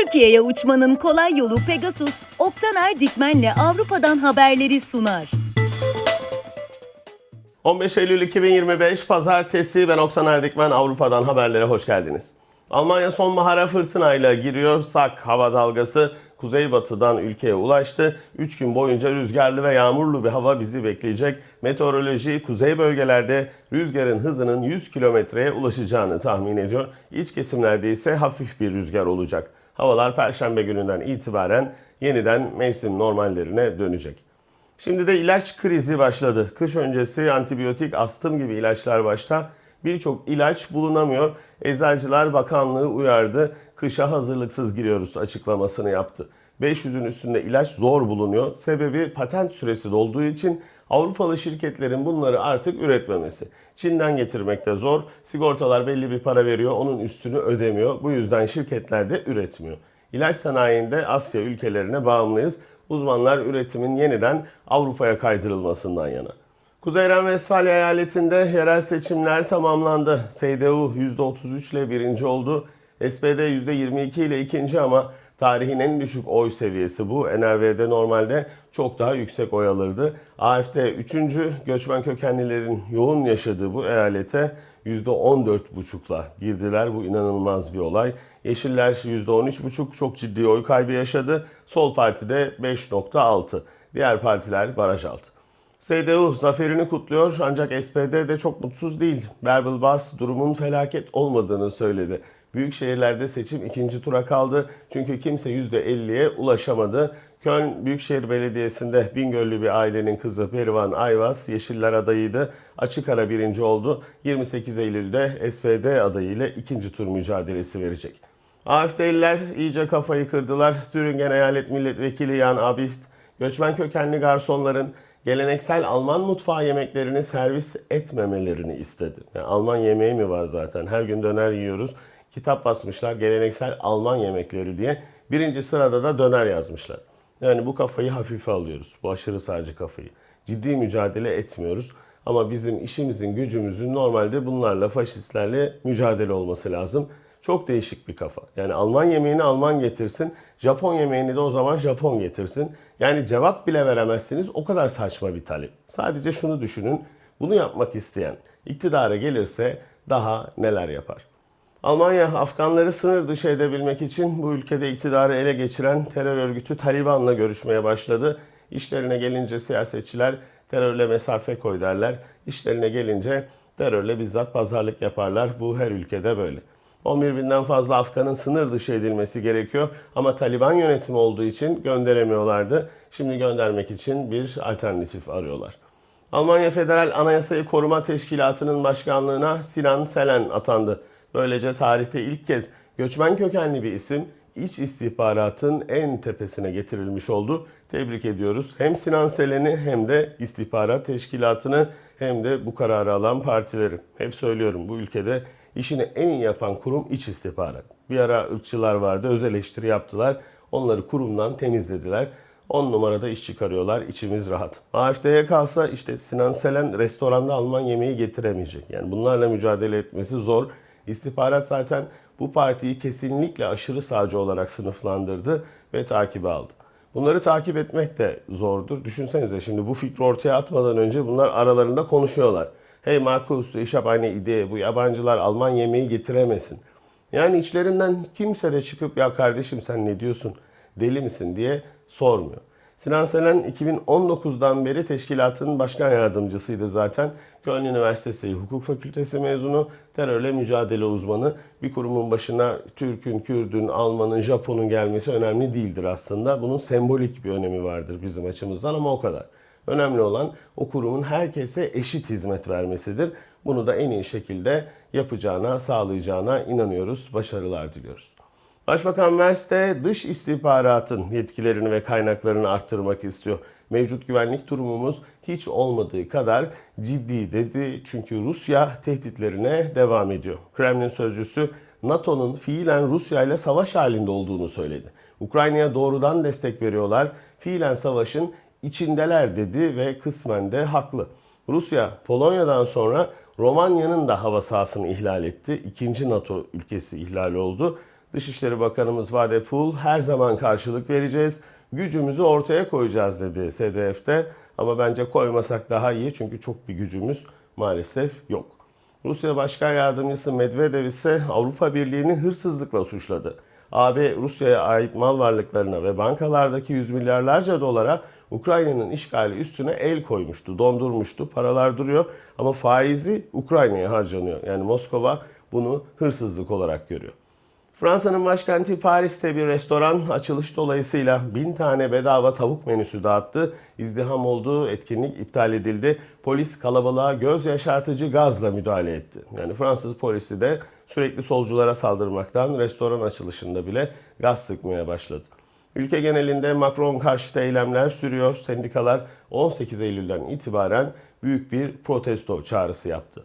Türkiye'ye uçmanın kolay yolu Pegasus, Oktaner Dikmen'le Avrupa'dan haberleri sunar. 15 Eylül 2025 Pazartesi ben Oksan Erdikmen Avrupa'dan haberlere hoş geldiniz. Almanya sonbahara fırtınayla giriyor. Sak hava dalgası kuzeybatıdan ülkeye ulaştı. 3 gün boyunca rüzgarlı ve yağmurlu bir hava bizi bekleyecek. Meteoroloji kuzey bölgelerde rüzgarın hızının 100 kilometreye ulaşacağını tahmin ediyor. İç kesimlerde ise hafif bir rüzgar olacak. Havalar perşembe gününden itibaren yeniden mevsim normallerine dönecek. Şimdi de ilaç krizi başladı. Kış öncesi antibiyotik, astım gibi ilaçlar başta. Birçok ilaç bulunamıyor. Eczacılar Bakanlığı uyardı. Kışa hazırlıksız giriyoruz açıklamasını yaptı. 500'ün üstünde ilaç zor bulunuyor. Sebebi patent süresi dolduğu için Avrupalı şirketlerin bunları artık üretmemesi. Çin'den getirmekte zor. Sigortalar belli bir para veriyor, onun üstünü ödemiyor. Bu yüzden şirketler de üretmiyor. İlaç sanayinde Asya ülkelerine bağımlıyız. Uzmanlar üretimin yeniden Avrupa'ya kaydırılmasından yana. Kuzey Ren-Vesfalya eyaletinde yerel seçimler tamamlandı. CDU %33 ile birinci oldu. SPD %22 ile ikinci ama tarihin en düşük oy seviyesi bu. NRV'de normalde çok daha yüksek oy alırdı. AFD 3. göçmen kökenlilerin yoğun yaşadığı bu eyalete %14,5'la girdiler. Bu inanılmaz bir olay. Yeşiller %13,5 çok ciddi oy kaybı yaşadı. Sol Parti de 5,6. Diğer partiler baraj altı. CDU zaferini kutluyor ancak SPD de çok mutsuz değil. Bärbel Bas durumun felaket olmadığını söyledi. Büyük şehirlerde seçim ikinci tura kaldı çünkü kimse %50'ye ulaşamadı. Köln Büyükşehir Belediyesi'nde Bingöllü bir ailenin kızı Berivan Ayvaz Yeşiller adayıydı. Açık ara birinci oldu. 28 Eylül'de SPD adayıyla ikinci tur mücadelesi verecek. AFD'liler iyice kafayı kırdılar. Thüringen Eyalet Milletvekili Jan Abist, göçmen kökenli garsonların geleneksel Alman mutfağı yemeklerini servis etmemelerini istedi. Yani Alman yemeği mi var zaten? Her gün döner yiyoruz. Kitap basmışlar geleneksel Alman yemekleri diye. Birinci sırada da döner yazmışlar. Yani bu kafayı hafife alıyoruz. Bu aşırı sağcı kafayı. Ciddi mücadele etmiyoruz. Ama bizim işimizin, gücümüzün normalde bunlarla, faşistlerle mücadele olması lazım. Çok değişik bir kafa. Yani Alman yemeğini Alman getirsin, Japon yemeğini de o zaman Japon getirsin. Yani cevap bile veremezsiniz. O kadar saçma bir talep. Sadece şunu düşünün. Bunu yapmak isteyen iktidara gelirse daha neler yapar? Almanya Afganları sınır dışı edebilmek için bu ülkede iktidarı ele geçiren terör örgütü Taliban'la görüşmeye başladı. İşlerine gelince siyasetçiler terörle mesafe koy derler. İşlerine gelince terörle bizzat pazarlık yaparlar. Bu her ülkede böyle. 11 binden fazla Afgan'ın sınır dışı edilmesi gerekiyor ama Taliban yönetimi olduğu için gönderemiyorlardı. Şimdi göndermek için bir alternatif arıyorlar. Almanya Federal Anayasayı Koruma Teşkilatı'nın başkanlığına Sinan Selen atandı. Böylece tarihte ilk kez göçmen kökenli bir isim iç istihbaratın en tepesine getirilmiş oldu. Tebrik ediyoruz. Hem Sinan Selen'i hem de istihbarat teşkilatını hem de bu kararı alan partileri. Hep söylüyorum bu ülkede işini en iyi yapan kurum iç istihbarat. Bir ara ırkçılar vardı, öz eleştiri yaptılar. Onları kurumdan temizlediler. 10 numarada iş çıkarıyorlar, içimiz rahat. AFD'ye kalsa işte Sinan Selen restoranda Alman yemeği getiremeyecek. Yani bunlarla mücadele etmesi zor. İstihbarat zaten bu partiyi kesinlikle aşırı sağcı olarak sınıflandırdı ve takibe aldı. Bunları takip etmek de zordur. Düşünsenize şimdi bu fikri ortaya atmadan önce bunlar aralarında konuşuyorlar. Hey Markus, ich habe eine Idee. Bu yabancılar Alman yemeği getiremesin. Yani içlerinden kimse de çıkıp ya kardeşim sen ne diyorsun, deli misin diye sormuyor. Sinan Selen 2019'dan beri teşkilatın başkan yardımcısıydı zaten. Köln Üniversitesi Hukuk Fakültesi mezunu, terörle mücadele uzmanı. Bir kurumun başına Türk'ün, Kürd'ün, Alman'ın, Japon'un gelmesi önemli değildir aslında. Bunun sembolik bir önemi vardır bizim açımızdan ama o kadar. Önemli olan o kurumun herkese eşit hizmet vermesidir. Bunu da en iyi şekilde yapacağına, sağlayacağına inanıyoruz. Başarılar diliyoruz. Başbakan de dış istihbaratın yetkilerini ve kaynaklarını arttırmak istiyor. Mevcut güvenlik durumumuz hiç olmadığı kadar ciddi dedi çünkü Rusya tehditlerine devam ediyor. Kremlin sözcüsü NATO'nun fiilen Rusya ile savaş halinde olduğunu söyledi. Ukrayna'ya doğrudan destek veriyorlar. Fiilen savaşın içindeler dedi ve kısmen de haklı. Rusya Polonya'dan sonra Romanya'nın da hava sahasını ihlal etti. İkinci NATO ülkesi ihlal oldu. Dışişleri Bakanımız Vade Pul her zaman karşılık vereceğiz. Gücümüzü ortaya koyacağız dedi SDF'de. Ama bence koymasak daha iyi çünkü çok bir gücümüz maalesef yok. Rusya Başkan Yardımcısı Medvedev ise Avrupa Birliği'ni hırsızlıkla suçladı. AB Rusya'ya ait mal varlıklarına ve bankalardaki yüz milyarlarca dolara Ukrayna'nın işgali üstüne el koymuştu, dondurmuştu. Paralar duruyor ama faizi Ukrayna'ya harcanıyor. Yani Moskova bunu hırsızlık olarak görüyor. Fransa'nın başkenti Paris'te bir restoran açılış dolayısıyla bin tane bedava tavuk menüsü dağıttı. İzdiham olduğu etkinlik iptal edildi. Polis kalabalığa göz yaşartıcı gazla müdahale etti. Yani Fransız polisi de sürekli solculara saldırmaktan restoran açılışında bile gaz sıkmaya başladı. Ülke genelinde Macron karşıtı eylemler sürüyor. Sendikalar 18 Eylül'den itibaren büyük bir protesto çağrısı yaptı.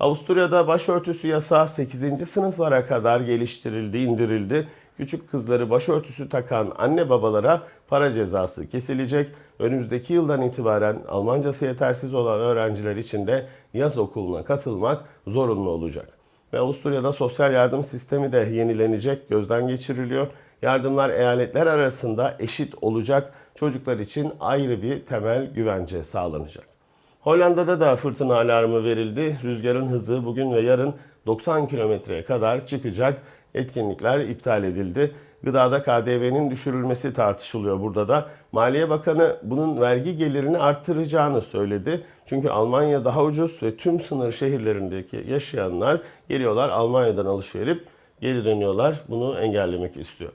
Avusturya'da başörtüsü yasağı 8. sınıflara kadar geliştirildi, indirildi. Küçük kızları başörtüsü takan anne babalara para cezası kesilecek. Önümüzdeki yıldan itibaren Almancası yetersiz olan öğrenciler için de yaz okuluna katılmak zorunlu olacak. Ve Avusturya'da sosyal yardım sistemi de yenilenecek, gözden geçiriliyor. Yardımlar eyaletler arasında eşit olacak. Çocuklar için ayrı bir temel güvence sağlanacak. Hollanda'da da fırtına alarmı verildi. Rüzgarın hızı bugün ve yarın 90 kilometreye kadar çıkacak. Etkinlikler iptal edildi. Gıdada KDV'nin düşürülmesi tartışılıyor burada da. Maliye Bakanı bunun vergi gelirini arttıracağını söyledi. Çünkü Almanya daha ucuz ve tüm sınır şehirlerindeki yaşayanlar geliyorlar Almanya'dan alışverip geri dönüyorlar. Bunu engellemek istiyor.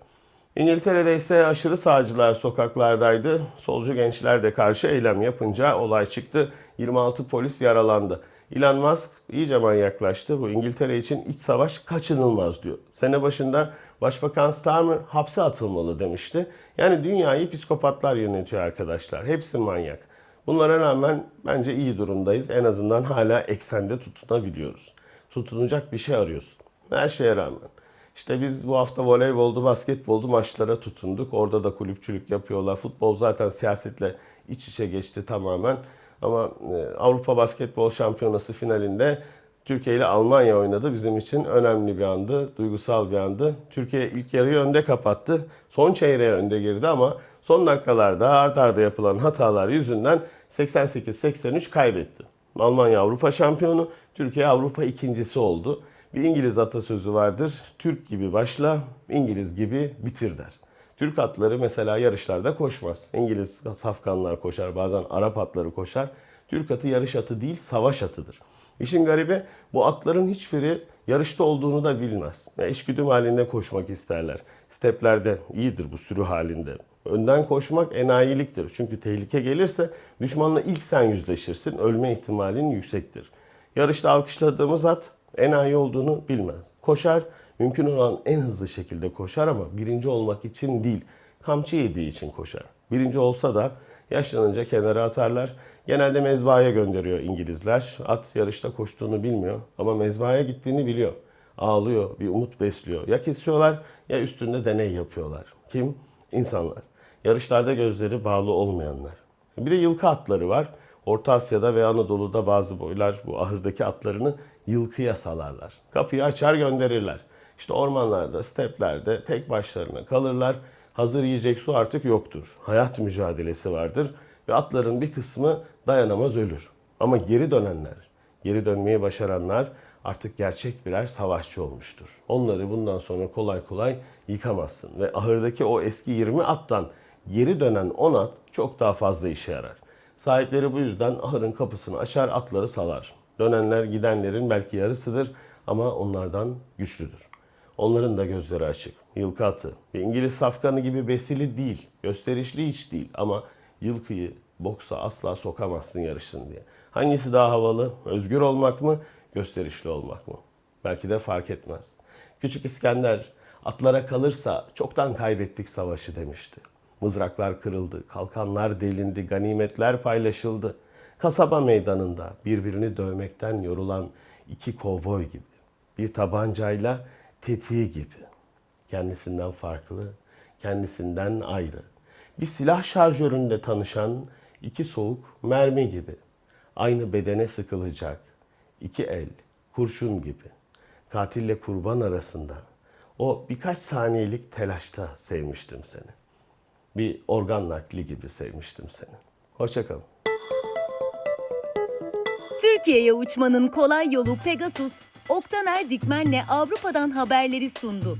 İngiltere'de ise aşırı sağcılar sokaklardaydı. Solcu gençler de karşı eylem yapınca olay çıktı. 26 polis yaralandı. Elon Musk iyice manyaklaştı. Bu İngiltere için iç savaş kaçınılmaz diyor. Sene başında Başbakan Starmer hapse atılmalı demişti. Yani dünyayı psikopatlar yönetiyor arkadaşlar. Hepsi manyak. Bunlara rağmen bence iyi durumdayız. En azından hala eksende tutunabiliyoruz. Tutunacak bir şey arıyorsun. Her şeye rağmen. İşte biz bu hafta voleyboldu, basketboldu maçlara tutunduk. Orada da kulüpçülük yapıyorlar. Futbol zaten siyasetle iç içe geçti tamamen. Ama e, Avrupa Basketbol Şampiyonası finalinde Türkiye ile Almanya oynadı. Bizim için önemli bir andı, duygusal bir andı. Türkiye ilk yarıyı önde kapattı. Son çeyreğe önde girdi ama son dakikalarda art arda yapılan hatalar yüzünden 88-83 kaybetti. Almanya Avrupa şampiyonu, Türkiye Avrupa ikincisi oldu. Bir İngiliz atasözü vardır. Türk gibi başla, İngiliz gibi bitir der. Türk atları mesela yarışlarda koşmaz. İngiliz safkanlar koşar, bazen Arap atları koşar. Türk atı yarış atı değil, savaş atıdır. İşin garibi bu atların hiçbiri yarışta olduğunu da bilmez. Ya işgüdüm halinde koşmak isterler. Steplerde iyidir bu sürü halinde. Önden koşmak enayiliktir. Çünkü tehlike gelirse düşmanla ilk sen yüzleşirsin. Ölme ihtimalin yüksektir. Yarışta alkışladığımız at enayi olduğunu bilmez. Koşar, mümkün olan en hızlı şekilde koşar ama birinci olmak için değil, kamçı yediği için koşar. Birinci olsa da yaşlanınca kenara atarlar. Genelde mezbahaya gönderiyor İngilizler. At yarışta koştuğunu bilmiyor ama mezbahaya gittiğini biliyor. Ağlıyor, bir umut besliyor. Ya kesiyorlar ya üstünde deney yapıyorlar. Kim? İnsanlar. Yarışlarda gözleri bağlı olmayanlar. Bir de yılkı atları var. Orta Asya'da ve Anadolu'da bazı boylar bu ahırdaki atlarını yılkıya salarlar. Kapıyı açar gönderirler. İşte ormanlarda, steplerde tek başlarına kalırlar. Hazır yiyecek su artık yoktur. Hayat mücadelesi vardır ve atların bir kısmı dayanamaz ölür. Ama geri dönenler, geri dönmeyi başaranlar artık gerçek birer savaşçı olmuştur. Onları bundan sonra kolay kolay yıkamazsın ve ahırdaki o eski 20 attan geri dönen 10 at çok daha fazla işe yarar. Sahipleri bu yüzden ahırın kapısını açar, atları salar. Dönenler gidenlerin belki yarısıdır ama onlardan güçlüdür. Onların da gözleri açık. Yılkı atı ve İngiliz safkanı gibi besili değil, gösterişli hiç değil ama yılkıyı boksa asla sokamazsın yarışsın diye. Hangisi daha havalı? Özgür olmak mı, gösterişli olmak mı? Belki de fark etmez. Küçük İskender atlara kalırsa çoktan kaybettik savaşı demişti. Mızraklar kırıldı, kalkanlar delindi, ganimetler paylaşıldı. Kasaba meydanında birbirini dövmekten yorulan iki kovboy gibi. Bir tabancayla tetiği gibi. Kendisinden farklı, kendisinden ayrı. Bir silah şarjöründe tanışan iki soğuk mermi gibi. Aynı bedene sıkılacak iki el, kurşun gibi. Katille kurban arasında O birkaç saniyelik telaşta sevmiştim seni. Bir organ nakli gibi sevmiştim seni. Hoşçakalın. Türkiye'ye uçmanın kolay yolu Pegasus, Oktaner Dikmen'le Avrupa'dan haberleri sundu.